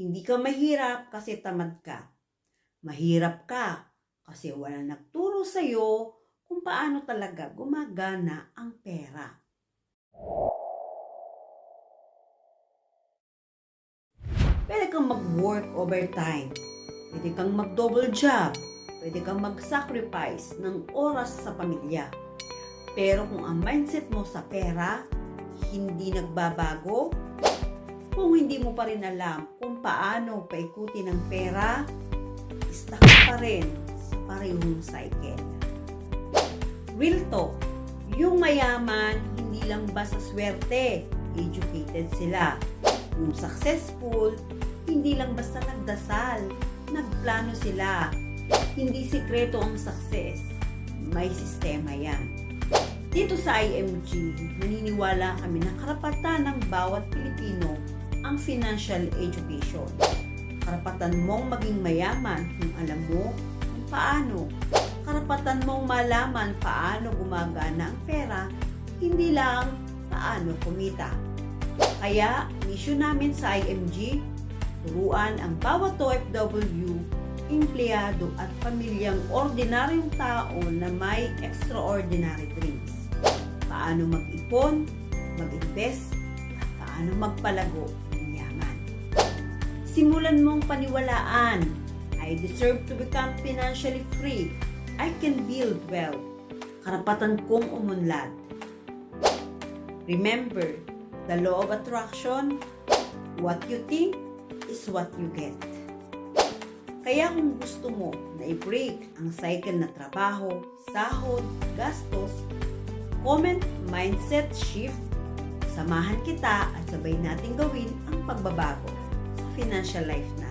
Hindi ka mahirap kasi tamad ka. Mahirap ka kasi wala nagturo sa'yo kung paano talaga gumagana ang pera. Pwede kang mag-work overtime. Pwede kang mag-double job. Pwede kang mag-sacrifice ng oras sa pamilya. Pero kung ang mindset mo sa pera, hindi nagbabago, kung hindi mo pa rin alam kung paano paikutin ang pera, stuck pa rin sa parehong cycle. Real talk, yung mayaman, hindi lang basta swerte, educated sila. Yung successful, hindi lang basta nagdasal, nagplano sila. Hindi sikreto ang success, may sistema yan. Dito sa IMG, naniniwala kami na karapatan ng bawat Pilipino ang financial education. Karapatan mong maging mayaman kung alam mo kung paano. Karapatan mong malaman paano gumagana ang pera, hindi lang paano kumita. Kaya, mission namin sa IMG, turuan ang bawat OFW, empleyado at pamilyang ordinaryong tao na may extraordinary dreams. Paano mag-ipon, mag-invest, at paano magpalago. Simulan mong paniwalaan, I deserve to become financially free. I can build wealth. Karapatan kong umunlad. Remember, the law of attraction, what you think is what you get. Kaya kung gusto mo na i-break ang cycle na trabaho, sahod, gastos, comment, mindset shift, samahan kita at sabay natin gawin ang pagbabago financial life natin.